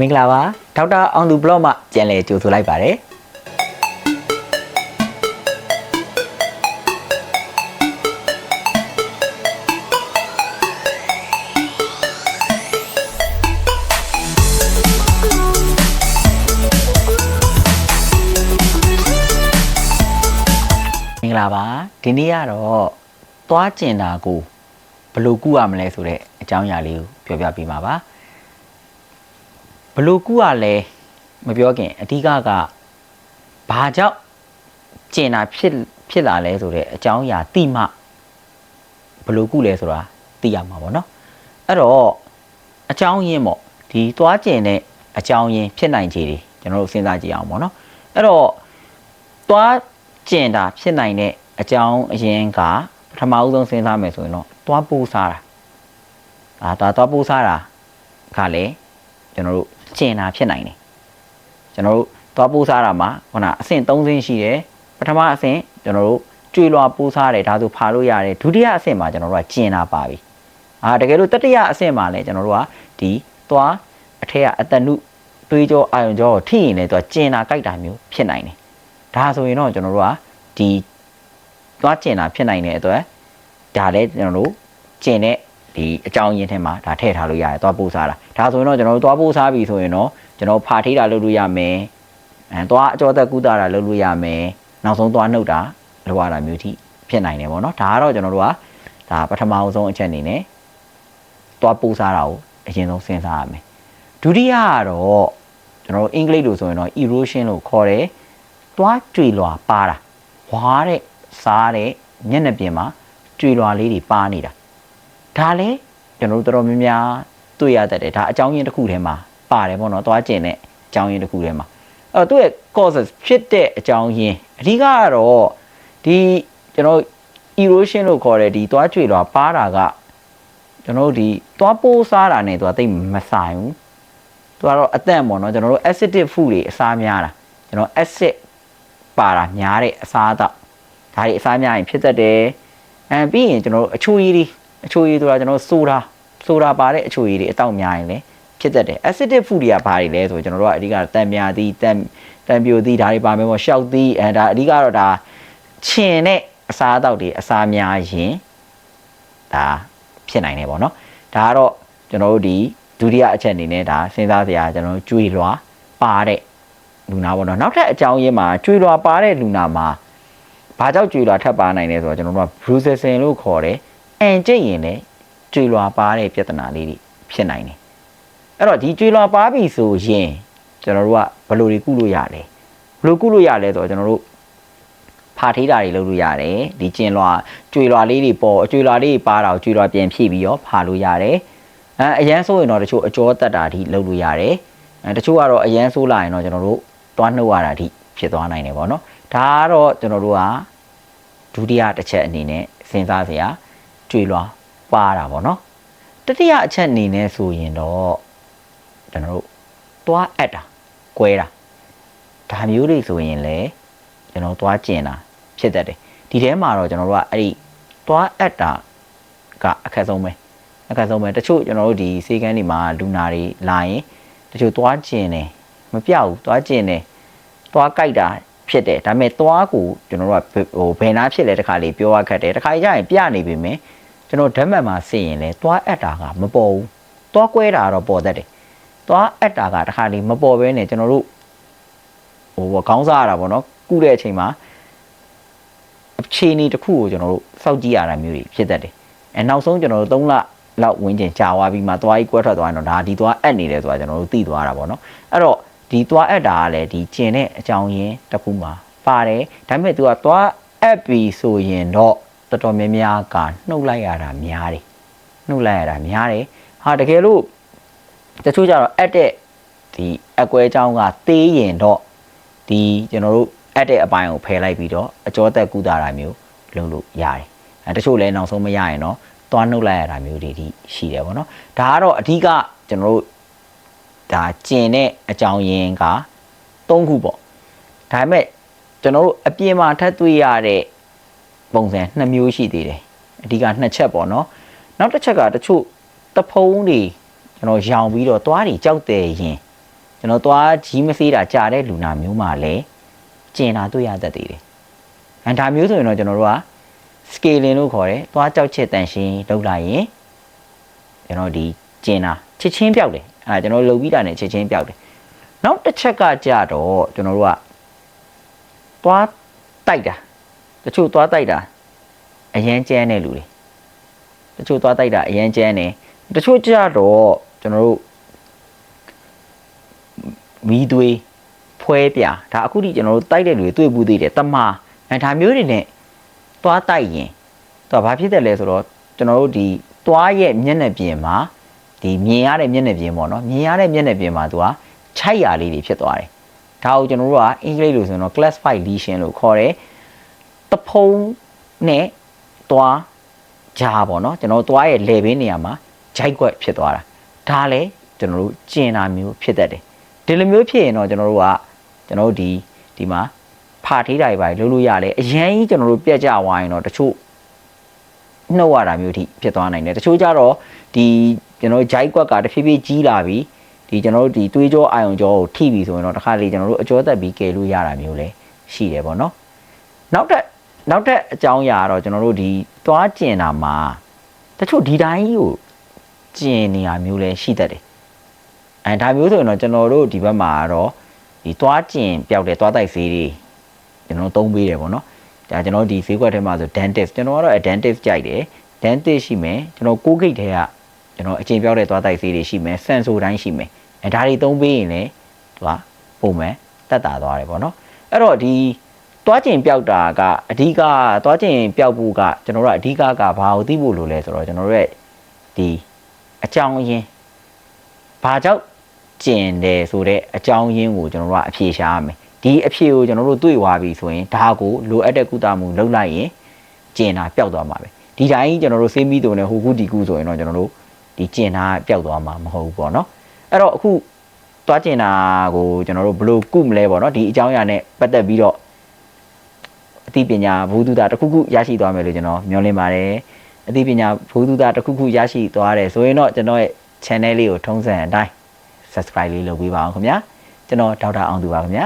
မင်္ဂလာပါဒေါက်တာအောင်သူဘလော့မှပြန်လည်ကြိုဆိုလိုက်ပါတယ်မင်္ဂလာပါဒီနေ့ကတော့သွားကျင်တာကိုဘယ်လိုကုရမလဲဆိုတဲ့အကြောင်းအရာလေးကိုပြောပြပေးမှာပါ ဘလို့ကူရလဲမပြောခင်အဓိကကဘာကြောင့်ကျင်တာဖြစ်ဖြစ်လာလဲဆိုတဲ့အကြောင်းအရာတိမှဘလို့ကူလဲဆိုတာသိရမှာပေါ့နော်အဲ့တော့အကြောင်းရင်းပေါ့ဒီသွားကျင်တဲ့အကြောင်းရင်းဖြစ်နိုင်ခြေတွေကျွန်တော်တို့စဉ်းစားကြည့်အောင်ပေါ့နော်အဲ့တော့သွားကျင်တာဖြစ်နိုင်တဲ့အကြောင်းအရင်းကပထမဦးဆုံးစဉ်းစားမယ်ဆိုရင်တော့သွားပိုးစားတာအာဒါသွားပိုးစားတာကလည်း ကျွန်တော်တို့ကျင်တာဖြစ်နိုင်တယ်ကျွန်တော်တို့သွားပိုးစားတာမှာခုနအဆင့်3ဆင့်ရှိတယ်ပထမအဆင့်ကျွန်တော်တို့ကျွေလွှာပိုးစားတယ်ဒါဆိုဖာလို့ရတယ်ဒုတိယအဆင့်မှာကျွန်တော်တို့ကကျင်တာပါပြီအာတကယ်လို့တတိယအဆင့်မှာလည်းကျွန်တော်တို့ကဒီသွားအထက်ကအတနုသွေးကြောအာယုံကြောကိုထိရင်လည်းသူကကျင်တာကြိုက်တာမျိုးဖြစ်နိုင်တယ်ဒါဆိုရင်တော့ကျွန်တော်တို့ကဒီသွားကျင်တာဖြစ်နိုင်တဲ့အတွက်ဒါလည်းကျွန်တော်တို့ကျင်တဲ့ ဒီအကြောင်းရင်းထဲမှာဒါထည့်ထားလို့ရတယ်သွားပိုးစားတာဒါဆိုရင်တော့ကျွန်တော်တို့သွားပိုးစားပြီဆိုရင်တော့ကျွန်တော်ဖာထိတာလုပ်လို့ရမယ်အဲသွားအကျော်သက်ကူးတာတာလုပ်လို့ရမယ်နောက်ဆုံးသွားနှုတ်တာလုပ်ရတာမျိုးထိဖြစ်နိုင်တယ်ပေါ့နော်ဒါကတော့ကျွန်တော်တို့ကဒါပထမအဆုံးအချက်အနေနဲ့သွားပိုးစားတာကိုအရင်ဆုံးစဉ်းစားရမယ်ဒုတိယကတော့ကျွန်တော်တို့အင်္ဂလိပ်လိုဆိုရင်တော့ erosion လို့ခေါ်တယ်သွားကြွေလွာပါတာဝါတဲ့စားတဲ့မျက်နှာပြင်မှာကြွေလွာလေးတွေပါနေတာ ဒါလည်းကျွန်တော်တို့တော်တော်များများတွေ့ရတတ်တယ်ဒါအကြောင်းရင်းတစ်ခုထဲမှာပါတယ်ပေါ့နော်သွားကျင်တဲ့အကြောင်းရင်းတစ်ခုထဲမှာအဲ့တော့သူ့ရဲ့ causes ဖြစ်တဲ့အကြောင်းရင်းအဓိကကတော့ဒီကျွန်တော် erosion လို့ခေါ်တဲ့ဒီသွားကြွေလွာပါတာကကျွန်တော်တို့ဒီသွားပိုးစားတာနဲ့သူကတိတ်မဆိုင်ဘူးသူကတော့အတန့်ပေါ့နော်ကျွန်တော်တို့ acidic food တွေအစားများတာကျွန်တော် acid ပါတာများတဲ့အစားအသောက်ဒါတွေအစားများရင်ဖြစ်တတ်တယ်အဲပြီးရင်ကျွန်တော်တို့အချိုရည်တွေ အချိုရည်ဆိုတာကျွန်တော်ဆိုဒါဆိုဒါပါတဲ့အချိုရည်တွေအတောက်များရင်လည်းဖြစ်တတ်တယ် acidic food တွေကဘာတွေလဲဆိုကျွန်တော်တို့ကအဓိကတန်မြာသီးတန်တန်ပြိုသီးဒါတွေပါမယ်ပေါ့ရှောက်သီးအဲဒါအဓိကတော့ဒါခြင်တဲ့အစားအသောက်တွေအစားများရင်ဒါဖြစ်နိုင်တယ်ပေါ့နော်ဒါကတော့ကျွန်တော်တို့ဒီဒုတိယအချက်အနေနဲ့ဒါစဉ်းစားစရာကျွန်တော်တို့ကျွေလွှာပါတဲ့လူနာပေါ့နော်နောက်ထပ်အကြောင်းရင်းမှာကျွေလွှာပါတဲ့လူနာမှာဘာကြောင့်ကျွေလွှာထပ်ပါနိုင်လဲဆိုတော့ကျွန်တော်တို့က brucellin လို့ခေါ်တယ် အန်ကျိတ်ရင်လည်းကျွေလွာပါတဲ့ပြဿနာလေးတွေဖြစ်နိုင်တယ်အဲ့တော့ဒီကျွေလွာပါပြီဆိုရင်ကျွန်တော်တို့ကဘယ်လိုတွေကုလို့ရလဲဘယ်လိုကုလို့ရလဲဆိုတော့ကျွန်တော်တို့ဖာထေးတာတွေလုပ်လို့ရတယ်ဒီကျင်လွာကျွေလွာလေးတွေပေါ်အကျွေလွာလေးတွေပါတာကိုကျွေလွာပြန်ဖြည့်ပြီးတော့ဖာလို့ရတယ်အဲအရန်ဆိုးရင်တော့တချို့အကျော်တက်တာအထိလုပ်လို့ရတယ်အဲတချို့ကတော့အရန်ဆိုးလာရင်တော့ကျွန်တော်တို့တွားနှုတ်ရတာအထိဖြစ်သွားနိုင်တယ်ပေါ့နော်ဒါကတော့ကျွန်တော်တို့ကဒုတိယတစ်ချက်အနေနဲ့စဉ်းစားစရာ ကျွေလွာပါတာပေါ့နော်တတိယအချက်အနေနဲ့ဆိုရင်တော့ကျွန်တော်တို့သွားအပ်တာကွဲတာဒါမျိုးတွေဆိုရင်လည်းကျွန်တော်သွားကျင်တာဖြစ်တတ်တယ်ဒီထဲမှာတော့ကျွန်တော်တို့ကအဲ့ဒီသွားအပ်တာကအခက်ဆုံးပဲအခက်ဆုံးပဲတချို့ကျွန်တော်တို့ဒီစေကန်းတွေမှာလူနာတွေလာရင်တချို့သွားကျင်တယ်မပြောက်ဘူးသွားကျင်တယ်သွားကြိုက်တာဖြစ်တယ်ဒါပေမဲ့သွားကိုကျွန်တော်တို့ကဟိုဘယ်နာဖြစ်လဲတခါလေးပြောရခက်တယ်တခါကြီးကျရင်ပြနေပြီမင်း ကျွန်တော်ဓာတ်မှတ်မှာစစ်ရင်လဲသွားအပ်တာကမပေါ်ဘူးသွားကွဲတာကတော့ပေါ်တတ်တယ်သွားအပ်တာကတခါလေးမပေါ်ဘဲနဲ့ကျွန်တော်တို့ဟိုခေါင်းစားရတာပေါ့နော်ကုတဲ့အချိန်မှာအခြေအနေတစ်ခုကိုကျွန်တော်တို့စောင့်ကြည့်ရတာမျိုးတွေဖြစ်တတ်တယ်အဲနောက်ဆုံးကျွန်တော်တို့3လလောက်ဝန်းကျင်ကြာသွားပြီးမှသွားကြီးကွဲထွက်သွားရင်တော့ဒါဒီသွားအပ်နေတယ်ဆိုတာကျွန်တော်တို့သိသွားတာပေါ့နော်အဲ့တော့ဒီသွားအပ်တာကလည်းဒီကျင်တဲ့အကြောင်းရင်းတစ်ခုမှာပါတယ်ဒါပေမဲ့ तू ကသွားအပ်ပြီဆိုရင်တော့ တော်တော်များများကနှုတ်လိုက်ရတာများတယ်နှုတ်လိုက်ရတာများတယ်ဟာတကယ်လို့တချို့ကြတော့အပ်တဲ့ဒီအကွဲအကြောင်းကသေးရင်တော့ဒီကျွန်တော်တို့အပ်တဲ့အပိုင်းကိုဖယ်လိုက်ပြီးတော့အကျောသက်ကုသတာမျိုးလုပ်လို့ရတယ်အဲတချို့လည်းနောက်ဆုံးမရရင်တော့သွားနှုတ်လိုက်ရတာမျိုးတွေဒီရှိတယ်ပေါ့နော်ဒါကတော့အဓိကကျွန်တော်တို့ဒါကျင်တဲ့အကြောင်းရင်းက၃ခုပေါ့ဒါပေမဲ့ကျွန်တော်တို့အပြင်မှာထပ်တွေ့ရတဲ့ ပုံစံနှစ်မျိုးရှိသေးတယ်အဓိကနှစ်ချက်ပေါ့နော်နောက်တစ်ချက်ကတချို့တဖုံးတွေကျွန်တော်ရောင်ပြီးတော့သွားတွေကြောက်တယ်ရင်ကျွန်တော်သွားကြီးမစေးတာကြာတဲ့လူနာမျိုးမှလည်းကျင်တာတွေ့ရတတ်သေးတယ်။အန်ဒါမျိုးဆိုရင်တော့ကျွန်တော်တို့က scaling လို့ခေါ်တယ်။သွားကြောက်ချစ်တန်ရှင်းလုပ်လိုက်ရင်ကျွန်တော်ဒီကျင်တာချစ်ချင်းပြောက်တယ်။အဲဒါကျွန်တော်လုပ်ပြီးတာနဲ့ချစ်ချင်းပြောက်တယ်။နောက်တစ်ချက်ကကြတော့ကျွန်တော်တို့ကသွားတိုက်တာ တချို့သွားတိုက်တာအရန်ကျန်းတဲ့လူတွေတချို့သွားတိုက်တာအရန်ကျန်းတယ်တချို့ကြတော့ကျွန်တော်တို့မီးသွေးဖွဲပြဒါအခုထိကျွန်တော်တို့တိုက်တဲ့လူတွေတွေ့ဘူးသေးတယ်တမာအဲဒါမျိုးတွေနဲ့သွားတိုက်ရင်သူကဘာဖြစ်တယ်လဲဆိုတော့ကျွန်တော်တို့ဒီသွားရဲ့မျက်နှာပြင်မှာဒီမြင်ရတဲ့မျက်နှာပြင်ပေါ့နော်မြင်ရတဲ့မျက်နှာပြင်မှာသူကခြိုက်ရာလေးတွေဖြစ်သွားတယ်ဒါကိုကျွန်တော်တို့ကအင်္ဂလိပ်လိုဆိုရင်တော့ classified lesion လို့ခေါ်တယ် တဖုံနဲ့သွားဂျာပေါ့နော်ကျွန်တော်တို့သွားရဲ့ level နေရာမှာဂျိုက်ကွက်ဖြစ်သွားတာဒါလည်းကျွန်တော်တို့ကျင်တာမျိုးဖြစ်တတ်တယ်ဒီလိုမျိုးဖြစ်ရင်တော့ကျွန်တော်တို့ကကျွန်တော်တို့ဒီဒီမှာဖာထေးတာတွေပါလို့လို့ရတယ်အရင်ကြီးကျွန်တော်တို့ပြက်ကြဝိုင်းတော့တချို့နှုတ်ရတာမျိုးထိဖြစ်သွားနိုင်တယ်တချို့ကြတော့ဒီကျွန်တော်ဂျိုက်ကွက်ကတဖြည်းဖြည်းကြီးလာပြီးဒီကျွန်တော်တို့ဒီသွေးကြောအာယုံကြောကိုထိပြီဆိုရင်တော့တစ်ခါလေကျွန်တော်တို့အကျော်သက်ပြီးကယ်လို့ရတာမျိုးလည်းရှိတယ်ပေါ့နော်နောက်ထပ် နောက်ထပ်အကြောင်းအရာကတော့ကျွန်တော်တို့ဒီသွားကျင်တာမှာတချို့ဒီတိုင်းကြီးကိုကျင်နေရမျိုးလည်းရှိတတ်တယ်အဲဒါမျိုးဆိုရင်တော့ကျွန်တော်တို့ဒီဘက်မှာကတော့ဒီသွားကျင်ပျောက်တဲ့သွားတိုက်ဆေးတွေကျွန်တော်သုံးပေးတယ်ပေါ့နော်ဒါကျွန်တော်ဒီဈေးကွက်ထဲမှာဆို dentist ကျွန်တော်ကတော့ dentist ကြိုက်တယ် dentist ရှိမယ်ကျွန်တော်ကိုဂိတ်ထဲကကျွန်တော်အချိန်ပြောက်တဲ့သွားတိုက်ဆေးတွေရှိမယ်ဆန်ဆိုတိုင်းရှိမယ်အဲဒါတွေသုံးပေးရင်လည်းသူကပုံမှန်တက်တာသွားတယ်ပေါ့နော်အဲ့တော့ဒီ သွားကျင်ပျောက်တာကအဓိကသွားကျင်ပျောက်ဖို့ကကျွန်တော်တို့ကအဓိကကဘာကိုသိဖို့လိုလဲဆိုတော့ကျွန်တော်တို့ရဲ့ဒီအကြောင်းရင်းဘာကြောင့်ကျင်တယ်ဆိုတဲ့အကြောင်းရင်းကိုကျွန်တော်တို့ကအဖြေရှာရမယ်ဒီအဖြေကိုကျွန်တော်တို့တွေ့သွားပြီဆိုရင်ဒါကိုလိုအပ်တဲ့ကုသမှုလုပ်လိုက်ရင်ကျင်တာပျောက်သွားမှာပဲဒီတိုင်းကျွန်တော်တို့ဆေးမီတုံနဲ့ဟိုကုဒီကုဆိုရင်တော့ကျွန်တော်တို့ဒီကျင်တာပျောက်သွားမှာမဟုတ်ဘူးပေါ့နော်အဲ့တော့အခုသွားကျင်တာကိုကျွန်တော်တို့ဘယ်လိုကုမလဲပေါ့နော်ဒီအကြောင်းအရာနဲ့ပတ်သက်ပြီးတော့အ သိပညာဘုဒ္ဓတာတစ်ခုခုရရှိသွားမယ်လို့ကျွန်တော်မျှော်လင့်ပါတယ်အသိပညာဘုဒ္ဓတာတစ်ခုခုရရှိသွားတယ်ဆိုရင်တော့ကျွန်တော်ရဲ့ channel လေးကိုထုံးစံအတိုင်း subscribe လေးလုပ်ပေးပါအောင်ခင်ဗျာကျွန်တော်ဒေါက်တာအောင်သူပါခင်ဗျာ